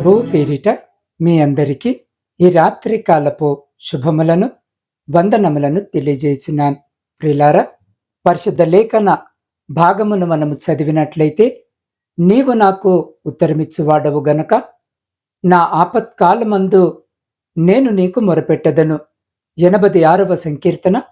ప్రభువు పేరిట మీ అందరికీ ఈ రాత్రి కాలపు శుభములను వందనములను తెలియజేసినాను. ప్రిలారా పరిశుద్ధ లేఖన భాగమును మనము చదివినట్లయితే నీవు నాకు ఉత్తరమిచ్చువాడవు గనక నా ఆపత్కాలమందు నేను నీకు మొరపెట్టదను. ఎనభై ఆరవ సంకీర్తన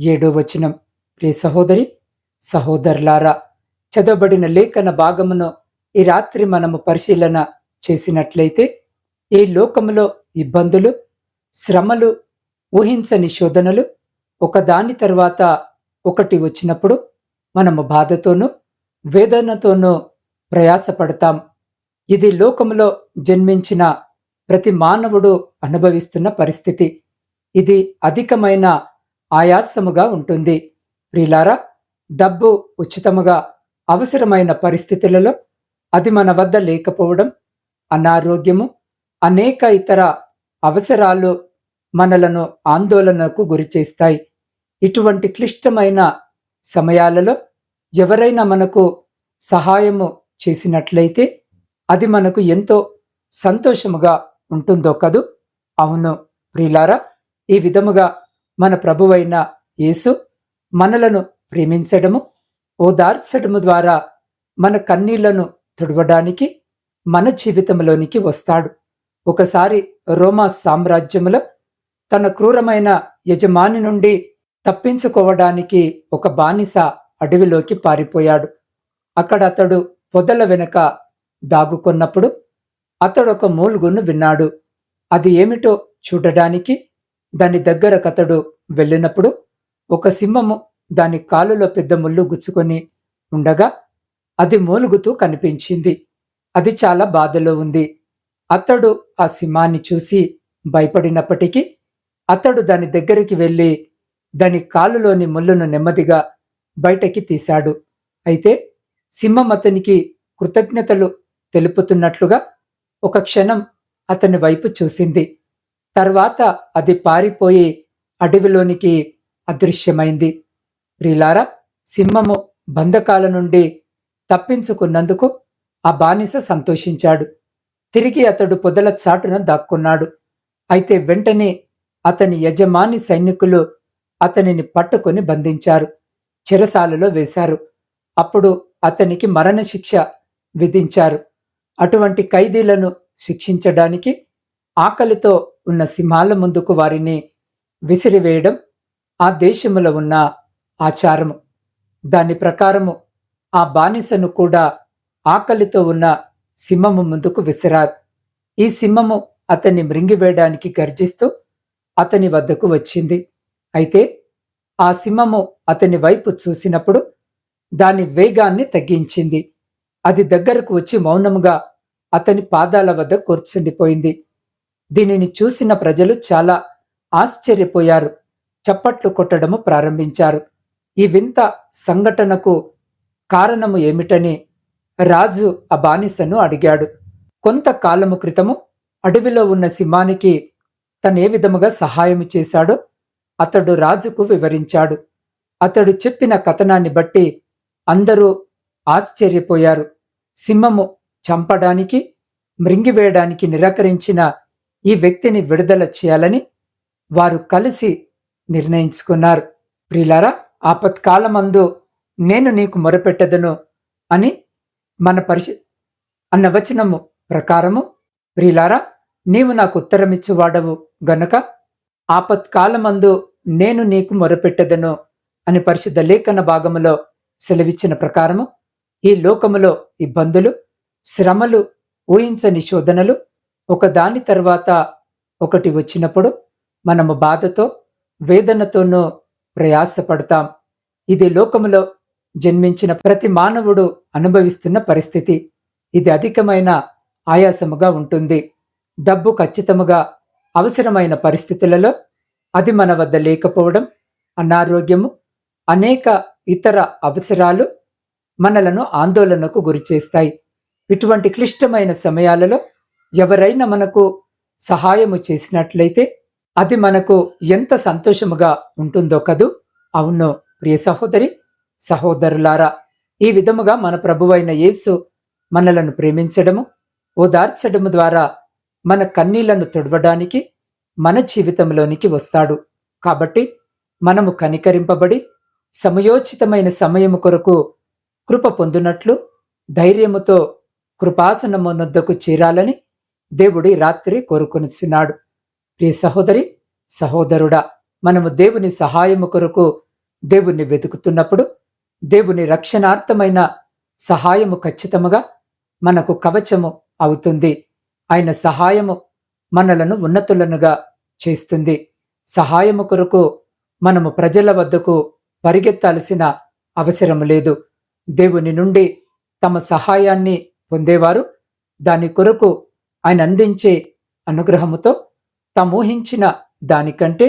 ఏడో వచనం. ప్రియ సహోదరి సహోదరులారా చదవబడిన లేఖన భాగమును ఈ రాత్రి మనము పరిశీలన చేసినట్లయితే ఈ లోకములో ఇబ్బందులు శ్రమలు ఊహించని శోధనలు ఒకదాని తర్వాత ఒకటి వచ్చినప్పుడు మనము బాధతోనూ వేదనతోనూ ప్రయాసపడతాం. ఇది లోకములో జన్మించిన ప్రతి మానవుడు అనుభవిస్తున్న పరిస్థితి. ఇది అధికమైన ఆయాసముగా ఉంటుంది. ప్రిలారా డబ్బు ఉచితముగా అవసరమైన పరిస్థితులలో అది మన వద్ద లేకపోవడం అనారోగ్యము అనేక ఇతర అవసరాలు మనలను ఆందోళనకు గురిచేస్తాయి ఇటువంటి క్లిష్టమైన సమయాలలో ఎవరైనా మనకు సహాయము చేసినట్లయితే అది మనకు ఎంతో సంతోషముగా ఉంటుందో కదూ? అవును ప్రియులారా ఈ విధముగా మన ప్రభువైన యేసు మనలను ప్రేమించడము ఓదార్చడము ద్వారా మన కన్నీళ్ళను తుడవడానికి మన జీవితంలోనికి వస్తాడు. ఒకసారి రోమా సామ్రాజ్యములో తన క్రూరమైన యజమాని నుండి తప్పించుకోవడానికి ఒక బానిస అడవిలోకి పారిపోయాడు. అక్కడ అతడు పొదల వెనుక దాగుకున్నప్పుడు అతడు ఒక మూలుగును విన్నాడు. అది ఏమిటో చూడడానికి దాని దగ్గరకతడు వెళ్ళినప్పుడు ఒక సింహము దాని కాలులో పెద్ద ముళ్ళు గుచ్చుకొని ఉండగా అది మూలుగుతూ కనిపించింది. అది చాలా బాధలో ఉంది. అతడు ఆ సింహాన్ని చూసి భయపడినప్పటికీ అతడు దాని దగ్గరికి వెళ్ళి దాని కాలులోని ముళ్ళను నెమ్మదిగా బయటకి తీశాడు. అయితే సింహం అతనికి కృతజ్ఞతలు తెలుపుతున్నట్లుగా ఒక క్షణం అతని వైపు చూసింది. తర్వాత అది పారిపోయి అడవిలోనికి అదృశ్యమైంది. ప్రిలారా సింహము బంధకాల నుండి తప్పించుకున్నందుకు ఆ బానిస సంతోషించాడు. తిరిగి అతడు పొదల చాటున దాక్కున్నాడు. అయితే వెంటనే అతని యజమాని సైనికులు అతనిని పట్టుకొని బంధించారు. చెరసాలలో వేశారు. అప్పుడు అతనికి మరణశిక్ష విధించారు. అటువంటి ఖైదీలను శిక్షించడానికి ఆకలితో ఉన్న సింహాల ముందుకు వారిని విసిరివేయడం ఆ దేశములో ఉన్న ఆచారము. దాని ప్రకారము ఆ బానిసను కూడా ఆకలితో ఉన్న సింహము ముందుకు విసిరారు. ఈ సింహము అతన్ని మృంగివేయడానికి గర్జిస్తూ అతని వద్దకు వచ్చింది. అయితే ఆ సింహము అతని వైపు చూసినప్పుడు దాని వేగాన్ని తగ్గించింది. అది దగ్గరకు వచ్చి మౌనముగా అతని పాదాల వద్ద కూర్చుండిపోయింది. దీనిని చూసిన ప్రజలు చాలా ఆశ్చర్యపోయారు. చప్పట్లు కొట్టడము ప్రారంభించారు. ఈ వింత సంఘటనకు కారణము ఏమిటని రాజు ఆ బానిసను అడిగాడు. కొంతకాలము క్రితము అడవిలో ఉన్న సింహానికి తనే విధముగా సహాయం చేశాడో. అతడు రాజుకు వివరించాడు. అతడు చెప్పిన కథనాన్ని బట్టి అందరూ ఆశ్చర్యపోయారు. సింహము చంపడానికి మృంగివేయడానికి నిరాకరించిన ఈ వ్యక్తిని విడుదల చేయాలని వారు కలిసి నిర్ణయించుకున్నారు. ప్రిలారా ఆపత్కాలమందు నేను నీకు మొరపెట్టదను అని మన పరిశు అన్న వచనము ప్రకారము ప్రిలారా నీవు నాకు ఉత్తరమిచ్చువాడవు గనక ఆపత్కాలమందు నేను నీకు మొరపెట్టదను అని పరిశుద్ధ లేఖన భాగములో సెలవిచ్చిన ప్రకారము ఈ లోకములో ఇబ్బందులు శ్రమలు ఊహించని శోధనలు ఒకదాని తర్వాత ఒకటి వచ్చినప్పుడు మనము బాధతో వేదనతోనూ ప్రయాసపడతాం. ఇది లోకములో జన్మించిన ప్రతి మానవుడు అనుభవిస్తున్న పరిస్థితి. ఇది అధికమైన ఆయాసముగా ఉంటుంది. డబ్బు ఖచ్చితముగా అవసరమైన పరిస్థితులలో అది మన వద్ద లేకపోవడం అనారోగ్యము అనేక ఇతర అవసరాలు మనలను ఆందోళనకు గురిచేస్తాయి ఇటువంటి క్లిష్టమైన సమయాలలో ఎవరైనా మనకు సహాయము చేసినట్లయితే అది మనకు ఎంత సంతోషముగా ఉంటుందో కదూ. అవును ప్రియ సహోదరి సహోదరులారా ఈ విధముగా మన ప్రభువైన యేసు మనలను ప్రేమించడము ఓదార్చడము ద్వారా మన కన్నీళ్ళను తుడవడానికి మన జీవితంలోనికి వస్తాడు. కాబట్టి మనము కనికరింపబడి సమయోచితమైన సమయము కొరకు కృప పొందునట్లు ధైర్యముతో కృపాసనమునొద్దకు చేరాలని దేవుడి రాత్రి కోరుకొనిచున్నాడు. ప్రియ సహోదరి సహోదరుడా మనము దేవుని సహాయము కొరకు దేవుణ్ణి వెతుకుతున్నప్పుడు దేవుని రక్షణార్థమైన సహాయము ఖచ్చితముగా మనకు కవచము అవుతుంది. ఆయన సహాయము మనలను ఉన్నతులనుగా చేస్తుంది. సహాయము కొరకు మనము ప్రజల వద్దకు పరిగెత్తాల్సిన అవసరం లేదు. దేవుని నుండి తమ సహాయాన్ని పొందేవారు దాని కొరకు ఆయన అందించే అనుగ్రహముతో ఊహించిన దానికంటే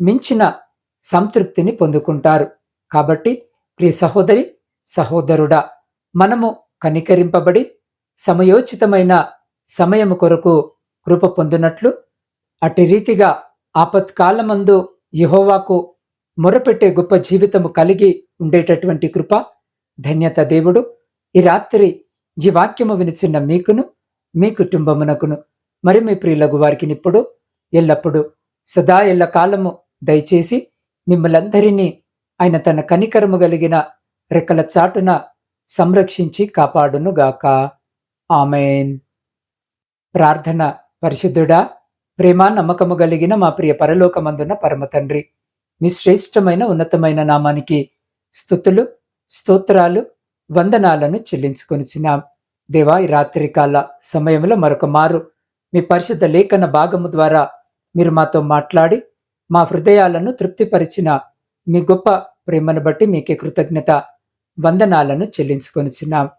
మించిన సంతృప్తిని పొందుకుంటారు. కాబట్టి ప్రియ సహోదరి సహోదరుడా మనము కనికరింపబడి సమయోచితమైన సమయము కొరకు కృప పొందినట్లు అటు రీతిగా ఆపత్కాలమందు యహోవాకు మొరపెట్టే గొప్ప జీవితము కలిగి ఉండేటటువంటి కృప ధన్యత దేవుడు ఈ రాత్రి ఈ వాక్యము వినిచిన్న మీకును మీ కుటుంబమునకును మరి మీ ప్రియులకు వారికి ఇప్పుడు ఎల్లప్పుడూ సదా ఎల్ల కాలము దయచేసి మిమ్మలందరినీ ఆయన తన కనికరము కలిగిన రెక్కల చాటున సంరక్షించి కాపాడునుగాక. ఆమెన్. ప్రార్థన పరిశుద్ధుడా ప్రేమ నమ్మకము కలిగిన మా ప్రియ పరలోకమందున పరమ తండ్రి మీ శ్రేష్టమైన ఉన్నతమైన నామానికి స్థుతులు స్తోత్రాలు వందనాలను చెల్లించుకొనిచ్చినాం దేవా ఈ రాత్రికాల సమయంలో మరొక మారు మీ పరిశుద్ధ లేఖన భాగము ద్వారా మీరు మాతో మాట్లాడి మా హృదయాలను తృప్తిపరిచిన మీ గొప్ప ప్రేమను బట్టి మీకే కృతజ్ఞత వందనాలను చెల్లించుకొనిచున్నాం.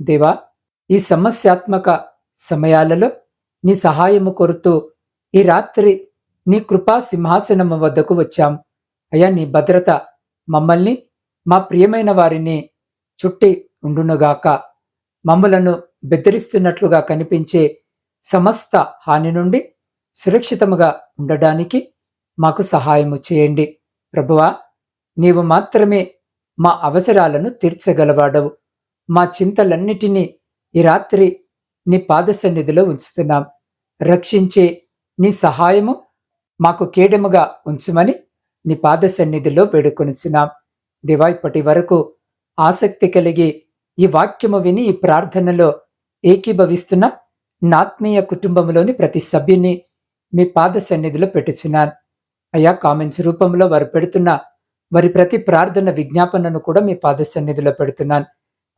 దేవా ఈ సమస్యాత్మక సమయాలలో నీ సహాయము కొరుతూ ఈ రాత్రి నీ కృపా సింహాసనము వద్దకు వచ్చాం. అయ్యా నీ భద్రత మమ్మల్ని మా ప్రియమైన వారిని చుట్టి ఉండునుగాక. మమ్మలను బెదిరిస్తున్నట్లుగా కనిపించే సమస్త హాని నుండి సురక్షితముగా ఉండడానికి మాకు సహాయము చేయండి. ప్రభువా నీవు మాత్రమే మా అవసరాలను తీర్చగలవాడవు. మా చింతలన్నిటినీ ఈ రాత్రి నీ పాద సన్నిధిలో ఉంచుతున్నాం. రక్షించే నీ సహాయము మాకు కేడముగా ఉంచమని నీ పాద సన్నిధిలో వేడుకొనిచున్నాం. దివా ఇప్పటి వరకు ఆసక్తి కలిగి ఈ వాక్యము విని ఈ ప్రార్థనలో ఏకీభవిస్తున్న నాత్మీయ కుటుంబంలోని ప్రతి సభ్యుని మీ పాద సన్నిధిలో పెట్టుచున్నాను. అయ్యా కామెంట్స్ రూపంలో వారు పెడుతున్న వారి ప్రతి ప్రార్థన విజ్ఞాపనను కూడా మీ పాద సన్నిధిలో పెడుతున్నాను.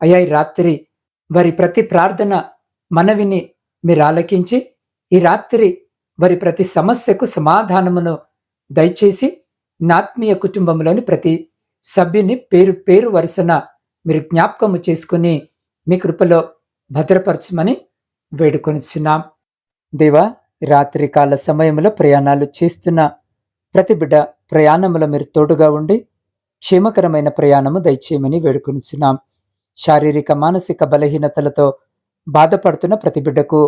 అయ్యా ఈ రాత్రి వారి ప్రతి ప్రార్థన మనవిని మీరు ఆలకించి ఈ రాత్రి వారి ప్రతి సమస్యకు సమాధానమును దయచేసి నాత్మీయ కుటుంబంలోని ప్రతి సభ్యుని పేరు పేరు వరుసన మీరు జ్ఞాపకము చేసుకుని మీ కృపలో భద్రపరచమని వేడుకొనిచున్నాం. దేవా రాత్రికాల సమయంలో ప్రయాణాలు చేస్తున్న ప్రతి బిడ్డ ప్రయాణంలో మీరు తోడుగా ఉండి క్షేమకరమైన ప్రయాణము దయచేయమని వేడుకొనిచున్నాం. శారీరక మానసిక బలహీనతలతో బాధపడుతున్న ప్రతి బిడ్డకు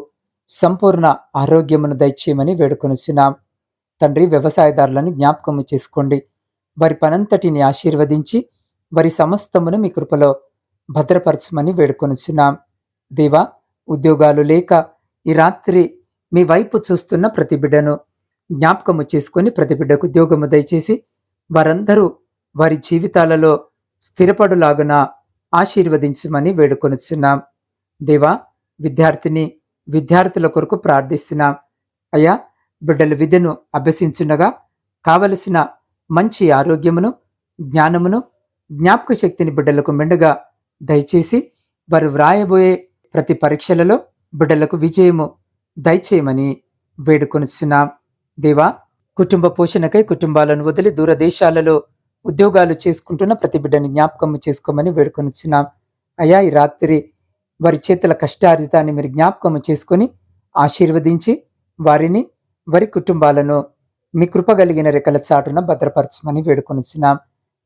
సంపూర్ణ ఆరోగ్యమును దయచేయమని వేడుకొనిచున్నాం. తండ్రి వ్యవసాయదారులను జ్ఞాపకము చేసుకోండి. వారి పనంతటిని ఆశీర్వదించి వారి సమస్తమును మీ కృపలో భద్రపరచమని వేడుకొనిచున్నాం. దేవా ఉద్యోగాలు లేక ఈ రాత్రి మీ వైపు చూస్తున్న ప్రతి బిడ్డను జ్ఞాపకము చేసుకొని ప్రతి బిడ్డకు ఉద్యోగము దయచేసి వారందరూ వారి జీవితాలలో స్థిరపడులాగున ఆశీర్వదించమని వేడుకొనుచున్నాం. దేవా విద్యార్థిని విద్యార్థుల కొరకు ప్రార్థిస్తున్నాం. అయ్యా బిడ్డల విద్యను అభ్యసించుండగా కావలసిన మంచి ఆరోగ్యమును జ్ఞానమును జ్ఞాపక శక్తిని బిడ్డలకు మెండుగా దయచేసి వారు వ్రాయబోయే ప్రతి పరీక్షలలో బిడ్డలకు విజయము దయచేయమని వేడుకొనుచున్నాం. దేవా కుటుంబ పోషణకై కుటుంబాలను వదిలి దూరదేశాలలో ఉద్యోగాలు చేసుకుంటున్న ప్రతి బిడ్డని జ్ఞాపకం చేసుకోమని వేడుకొనిచ్చినాం అయ్యా ఈ రాత్రి వారి చేతుల కష్టార్జితాన్ని మీరు జ్ఞాపకం చేసుకొని ఆశీర్వదించి వారిని వారి కుటుంబాలను మీ కృప కలిగిన రెక్కల చాటున భద్రపరచమని వేడుకొనిచ్చినాం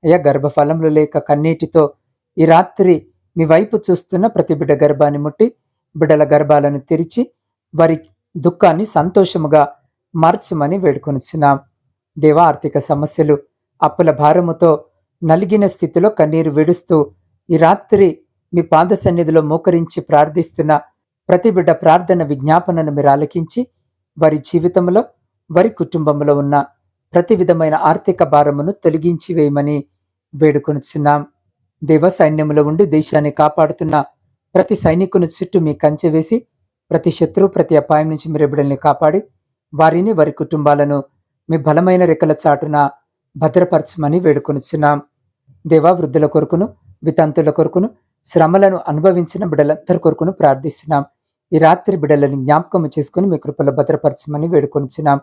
అయ్యా గర్భఫలంలో లేక కన్నీటితో ఈ రాత్రి మీ వైపు చూస్తున్న ప్రతి బిడ్డ గర్భాన్ని ముట్టి బిడ్డల గర్భాలను తెరిచి వారి దుఃఖాన్ని సంతోషముగా మార్చమని వేడుకొనిచున్నాం. దేవా ఆర్థిక సమస్యలు అప్పుల భారముతో నలిగిన స్థితిలో కన్నీరు విడుస్తూ ఈ రాత్రి మీ పాద సన్నిధిలో మోకరించి ప్రార్థిస్తున్న ప్రతి బిడ్డ ప్రార్థన విజ్ఞాపనను మీరు ఆలకించి వారి జీవితంలో వారి కుటుంబంలో ఉన్న ప్రతి విధమైన ఆర్థిక భారమును తొలగించి వేయమని వేడుకొనుచున్నాం. దేవ సైన్యంలో ఉండి దేశాన్ని కాపాడుతున్న ప్రతి సైనికుని చుట్టూ మీ కంచె వేసి ప్రతి శత్రువు ప్రతి అపాయం నుంచి మీరు బిడ్డల్ని కాపాడి వారిని వారి కుటుంబాలను మీ బలమైన రెక్కల చాటున భద్రపరచమని వేడుకొనిచున్నాం. దేవా వృద్ధుల కొరకును వితంతుల కొరకును శ్రమలను అనుభవించిన బిడ్డలందరి కొరకును ప్రార్థిస్తున్నాం. ఈ రాత్రి బిడ్డలను జ్ఞాపకం చేసుకుని మీ కృపలో భద్రపరచమని వేడుకొనిచున్నాం.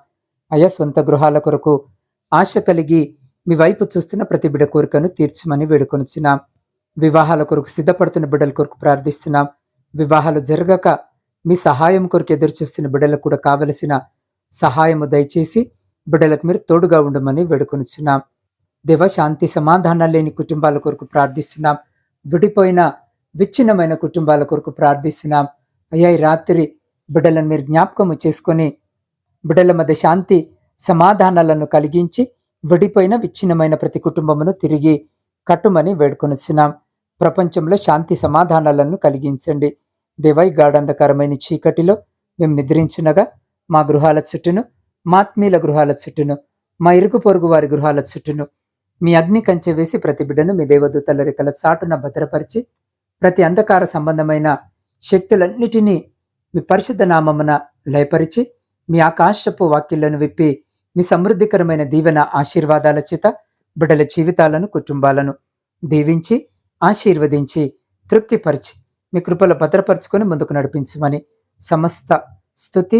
అయా సొంత గృహాల కొరకు ఆశ కలిగి మీ వైపు చూస్తున్న ప్రతి బిడ్డ కోరికను తీర్చమని వేడుకొనిచున్నాం. వివాహాల కొరకు సిద్ధపడుతున్న బిడ్డల కొరకు ప్రార్థిస్తున్నాం. వివాహాలు జరగక మీ సహాయం కొరకు ఎదురు చూస్తున్న బిడ్డలకు కూడా కావలసిన సహాయము దయచేసి బిడ్డలకు మీరు తోడుగా ఉండమని వేడుకొనిచున్నాం. దేవ శాంతి సమాధానాలు లేని కుటుంబాల కొరకు ప్రార్థిస్తున్నాం. విడిపోయిన విచ్ఛిన్నమైన కుటుంబాల కొరకు ప్రార్థిస్తున్నాం. అయ్యా ఈ రాత్రి బిడ్డలను మీరు జ్ఞాపకము చేసుకొని బిడ్డల మధ్య శాంతి సమాధానాలను కలిగించి విడిపోయిన విచ్ఛిన్నమైన ప్రతి కుటుంబమును తిరిగి కట్టుమని వేడుకొనిచున్నాం. ప్రపంచంలో శాంతి సమాధానాలను కలిగించండి. దేవై గాఢంధకరమైన చీకటిలో మేము నిద్రించినగా మా గృహాల చుట్టూను మాత్మీల గృహాల చుట్టూను మా ఇరుగు పొరుగు వారి గృహాల చుట్టూను మీ అగ్ని కంచె వేసి ప్రతి బిడ్డను మీ దేవదూతల రెక్కల చాటున భద్రపరిచి ప్రతి అంధకార సంబంధమైన శక్తులన్నిటినీ మీ పరిశుద్ధ నామమున లయపరిచి మీ ఆకాశపు వాక్యలను విప్పి మీ సమృద్ధికరమైన దీవెన ఆశీర్వాదాల చేత బిడ్డల జీవితాలను కుటుంబాలను దీవించి ఆశీర్వదించి తృప్తిపరిచి మీ కృపలో భద్రపరచుకొని ముందుకు నడిపించమని సమస్త స్థుతి